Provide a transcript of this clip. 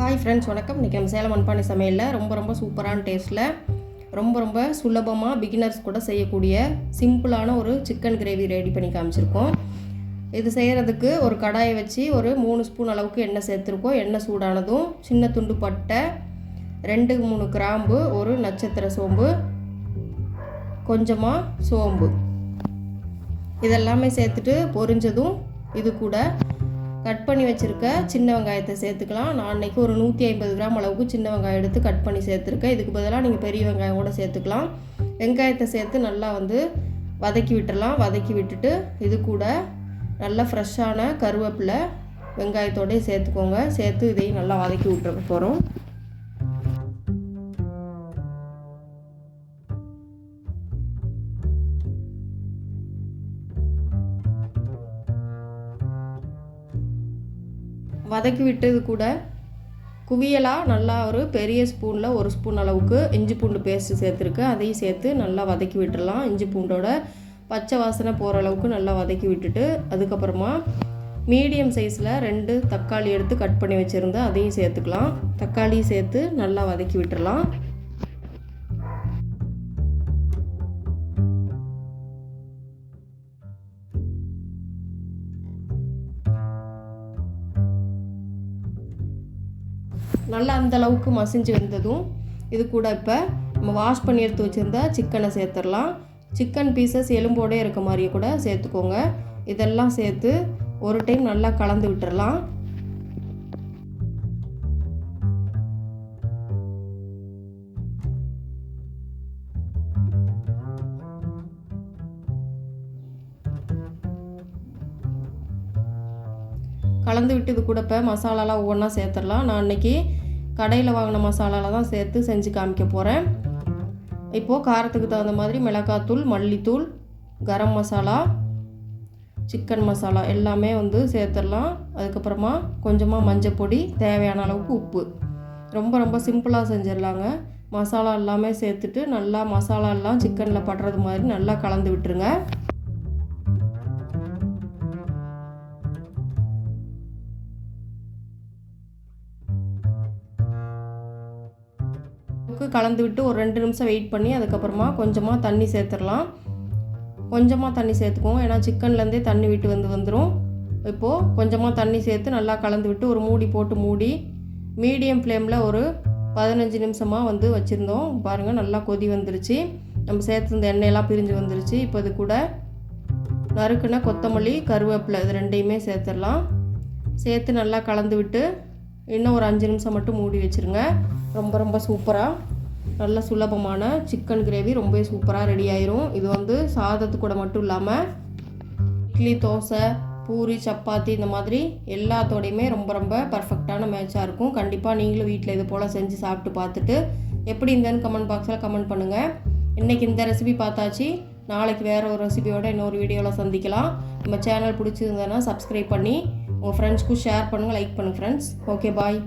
Hi friends வணக்கம். இன்றைக்கி நம்ம சேலம் மண்பானை சமையலில் ரொம்ப ரொம்ப சூப்பரான டேஸ்ட்டில் ரொம்ப ரொம்ப சுலபமாக பிகினர்ஸ் கூட செய்யக்கூடிய சிம்பிளான ஒரு சிக்கன் கிரேவி ரெடி பண்ணி காமிச்சிருக்கோம். இது செய்கிறதுக்கு ஒரு கடாயை வச்சு ஒரு மூணு ஸ்பூன் அளவுக்கு எண்ணெய் சேர்த்துருக்கோம். எண்ணெய் சூடானதும் சின்ன துண்டு பட்டை ரெண்டு மூணு கிராம்பு ஒரு நட்சத்திர சோம்பு கொஞ்சமாக சோம்பு. இதெல்லாமே சேர்த்துட்டு பொரிஞ்சதும் இது கூட கட் பண்ணி வச்சுருக்க சின்ன வெங்காயத்தை சேர்த்துக்கலாம். நான் அன்றைக்கி ஒரு நூற்றி ஐம்பது கிராம் அளவுக்கு சின்ன வெங்காயம் எடுத்து கட் பண்ணி சேர்த்துருக்கேன். இதுக்கு பதிலாக நீங்கள் பெரிய வெங்காயம் கூட சேர்த்துக்கலாம். வெங்காயத்தை சேர்த்து நல்லா வந்து வதக்கி விட்டுடலாம் வதக்கி விட்டுட்டு இது கூட நல்லா ஃப்ரெஷ்ஷான கருவேப்பிலை வெங்காயத்தோடய சேர்த்துக்கோங்க. சேர்த்து இதையும் நல்லா வதக்கி விட்டுற போகிறோம் வதக்கி விட்டது கூட குவியலாக நல்லா ஒரு பெரிய ஸ்பூனில் ஒரு ஸ்பூன் அளவுக்கு இஞ்சி பூண்டு பேஸ்ட்டு சேர்த்துருக்கு. அதையும் சேர்த்து நல்லா வதக்கி விட்டுடலாம் இஞ்சி பூண்டோட பச்சை வாசனை போகிற அளவுக்கு நல்லா வதக்கி விட்டுட்டு அதுக்கப்புறமா மீடியம் சைஸில் ரெண்டு தக்காளி எடுத்து கட் பண்ணி வச்சுருந்தேன். அதையும் சேர்த்துக்கலாம். தக்காளியும் சேர்த்து நல்லா வதக்கி விட்டுடலாம் நல்லா அந்த அளவுக்கு மசிஞ்சு வந்ததும் இது கூட இப்போ நம்ம வாஷ் பண்ணி எடுத்து வச்சுருந்தா சிக்கனை சேர்த்துடலாம். சிக்கன் பீசஸ் எலும்போடே இருக்க மாதிரியே கூட சேர்த்துக்கோங்க. இதெல்லாம் சேர்த்து ஒரு டைம் நல்லா கலந்து விட்டுறலாம் கலந்து விட்டு இது கூட இப்போ மசாலாலாம் ஒவ்வொன்றா சேர்த்துடலாம். நான் அன்றைக்கி கடையில் வாங்கின மசாலாலாம் தான் சேர்த்து செஞ்சு காமிக்க போகிறேன் இப்போது காரத்துக்கு தகுந்த மாதிரி மிளகாத்தூள் மல்லித்தூள் கரம் மசாலா சிக்கன் மசாலா எல்லாமே வந்து சேர்த்துடலாம். அதுக்கப்புறமா கொஞ்சமாக மஞ்சள் பொடி தேவையான அளவுக்கு உப்பு. ரொம்ப ரொம்ப சிம்பிளாக செஞ்சிடலாங்க. மசாலா எல்லாமே சேர்த்துட்டு நல்லா மசாலா எல்லாம் சிக்கனில் படுறது மாதிரி நல்லா கலந்து விட்டுருங்க. கலந்து விட்டு ஒரு ரெண்டு நிமிஷம் வெயிட் பண்ணி அதுக்கப்புறமா கொஞ்சமாக தண்ணி சேர்த்துடலாம். கொஞ்சமாக தண்ணி சேர்த்துக்கோங்க ஏன்னா சிக்கன்லேருந்தே தண்ணி விட்டு வந்து வந்துடும் இப்போது கொஞ்சமாக தண்ணி சேர்த்து நல்லா கலந்து விட்டு ஒரு மூடி போட்டு மூடி மீடியம் ஃப்ளேமில் ஒரு பதினஞ்சு நிமிஷமாக வந்து வச்சுருந்தோம். பாருங்கள் நல்லா கொதி வந்துருச்சு. நம்ம சேர்த்துருந்த எண்ணெயெல்லாம் பிரிஞ்சு வந்துருச்சு. இப்போ இது கூட நறுக்குன கொத்தமல்லி கருவேப்பிலை இது ரெண்டையுமே சேர்த்துடலாம். சேர்த்து நல்லா கலந்து விட்டு இன்னும் ஒரு அஞ்சு நிமிஷம் மட்டும் மூடி வச்சுருங்க. ரொம்ப ரொம்ப சூப்பராக நல்ல சுலபமான சிக்கன் கிரேவி ரொம்பவே சூப்பராக ரெடி ஆயிரும். இது வந்து சாதத்து கூட மட்டும் இல்லாமல் இட்லி தோசை பூரி சப்பாத்தி இந்த மாதிரி எல்லாத்தோடையுமே ரொம்ப ரொம்ப பர்ஃபெக்டான மேட்சாக இருக்கும். கண்டிப்பாக நீங்களும் வீட்டில் இது போல் செஞ்சு சாப்பிட்டு பார்த்துட்டு எப்படி இருந்தேன்னு கமெண்ட் பாக்ஸில் கமெண்ட் பண்ணுங்கள் இன்றைக்கி இந்த ரெசிபி பார்த்தாச்சு. நாளைக்கு வேறு ஒரு ரெசிபியோட இன்னொரு வீடியோவில் சந்திக்கலாம். நம்ம சேனல் பிடிச்சிருந்தேன்னா சப்ஸ்கிரைப் பண்ணி உங்கள் ஃப்ரெண்ட்ஸ்க்கும் ஷேர் பண்ணுங்கள் லைக் பண்ணுங்கள் ஃப்ரெண்ட்ஸ் ஓகே பாய்